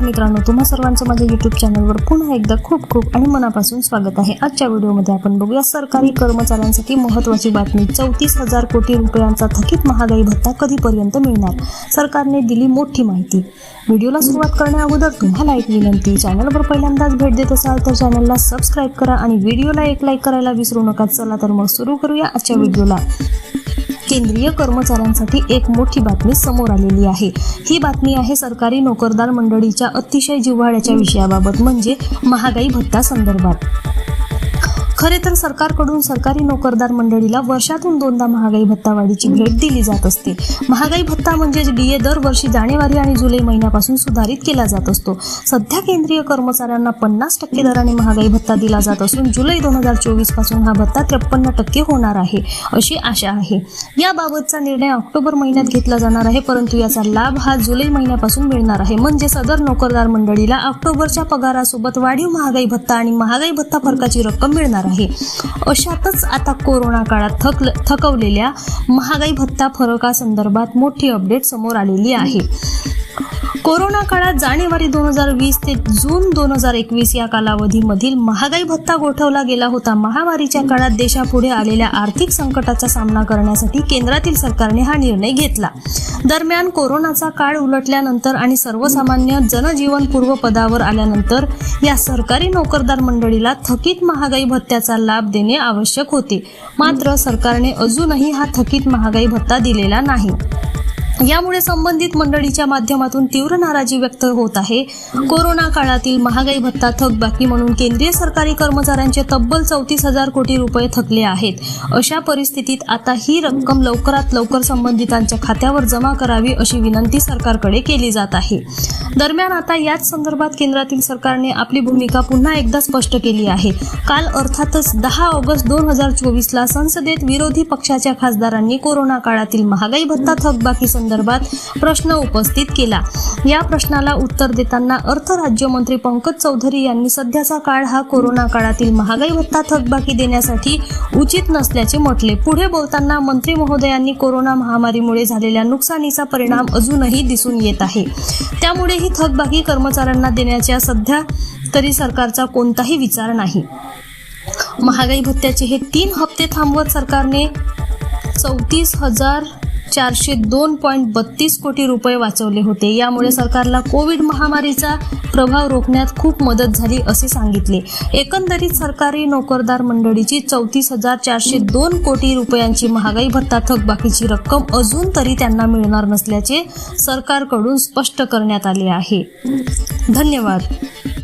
नमस्कार मित्रांनो तुम्हा सर्वांचं माझ्या युट्यूब चॅनलवर पुन्हा एकदा खूप खूप आणि मनापासून स्वागत आहे. आजच्या व्हिडिओमध्ये आपण बघूया सरकारी कर्मचाऱ्यांसाठी महत्त्वाची बातमी. चौतीस हजार कोटी रुपयांचा थकीत महागाई भत्ता कधीपर्यंत मिळणार? सरकारने दिली मोठी माहिती. व्हिडिओला सुरुवात करण्या अगोदर तुम्हाला एक विनंती चॅनलवर पहिल्यांदाच भेट देत असाल तर चॅनलला सबस्क्राईब करा आणि व्हिडिओला एक लाईक करायला विसरू नका. चला तर मग सुरू करूया आजच्या व्हिडिओला. केंद्रीय कर्मचाऱ्यांसाठी एक मोठी बातमी समोर आलेली आहे. ही बातमी आहे सरकारी नोकरदार मंडळीच्या अतिशय जिव्हाळ्याच्या विषयाबाबत म्हणजे महागाई भत्ता संदर्भात. खरे तर सरकारकडून सरकारी नोकरदार मंडळीला वर्षातून दोनदा महागाई भत्ता वाढीची भेट दिली जात असते. महागाई भत्ता म्हणजेच डीए दरवर्षी जानेवारी आणि जुलै महिन्यापासून सुधारित केला जात असतो. सध्या केंद्रीय कर्मचाऱ्यांना पन्नास टक्के दराने महागाई भत्ता दिला जात असून जुलै दोन हजार चोवीसपासून हा भत्ता त्रेपन्न टक्के होणार आहे अशी आशा आहे. याबाबतचा निर्णय ऑक्टोबर महिन्यात घेतला जाणार आहे परंतु याचा लाभ हा जुलै महिन्यापासून मिळणार आहे. म्हणजे सदर नोकरदार मंडळीला ऑक्टोबरच्या पगारासोबत वाढीव महागाई भत्ता आणि महागाई भत्ता फरकाची रक्कम मिळणार आहे. अशातच आता कोरोना काळात थक थकवलेल्या महागाई भत्ता फरकासंदर्भात मोठी अपडेट समोर आलेली आहे. कोरोना काळात जानेवारी दोन हजार वीस ते जून दोन हजार एकवीस या कालावधीमधील महागाई भत्ता गोठवला गेला होता. महामारीच्या काळात देशापुढे आलेल्या आर्थिक संकटाचा सामना करण्यासाठी केंद्रातील सरकारने हा निर्णय घेतला. दरम्यान कोरोनाचा काळ उलटल्यानंतर आणि सर्वसामान्य जनजीवन पूर्वपदावर आल्यानंतर या सरकारी नोकरदार मंडळीला थकीत महागाई भत्त्याचा लाभ देणे आवश्यक होते. मात्र सरकारने अजूनही हा थकीत महागाई भत्ता दिलेला नाही. यामुळे संबंधित मंडळीच्या माध्यमातून तीव्र नाराजी व्यक्त होत आहे. कोरोना काळातील महागाई भत्ता थकबाकी म्हणून केंद्रीय सरकारी कर्मचाऱ्यांचे तब्बल चौतीस हजार कोटी रुपये थकले आहेत. अशा परिस्थितीत आता ही रक्कम लवकरात लवकर संबंधितांच्या खात्यावर जमा करावी अशी विनंती सरकारकडे केली जात आहे. दरम्यान आता याच संदर्भात केंद्रातील सरकारने आपली भूमिका पुन्हा एकदा स्पष्ट केली आहे. काल अर्थातच दहा ऑगस्ट दोन हजार चोवीसला संसदेत विरोधी पक्षाच्या खासदारांनी कोरोना काळातील महागाई भत्ता थकबाकी संदर्भात प्रश्न उपस्थित केला. या प्रश्नाला उत्तर देताना अर्थ राज्यमंत्री पंकज चौधरी यांनी सध्याचा काळ हा कोरोना काळातील महागाई भत्ता थकबाकी देण्यासाठी उचित नसल्याचे म्हटले. पुढे बोलताना मंत्री महोदयांनी कोरोना महामारीमुळे झालेल्या नुकसानीचा परिणाम अजूनही दिसून येत आहे. त्यामुळे ही थकबाकी कर्मचाऱ्यांना देण्याच्या सध्या तरी सरकारचा कोणताही विचार नाही. महागाई भत्त्याचे हे तीन हप्ते थांबवत सरकारने चौतीस हजार चारशे दोन पॉईंट बत्तीस कोटी रुपये वाचवले होते. यामुळे सरकारला कोविड महामारीचा प्रभाव रोखण्यात खूप मदत झाली असे सांगितले. एकंदरीत सरकारी नोकरदार मंडळीची चौतीस हजार चारशे दोन कोटी रुपयांची महागाई भत्ता थकबाकीची रक्कम अजून तरी त्यांना मिळणार नसल्याचे सरकारकडून स्पष्ट करण्यात आले आहे. धन्यवाद.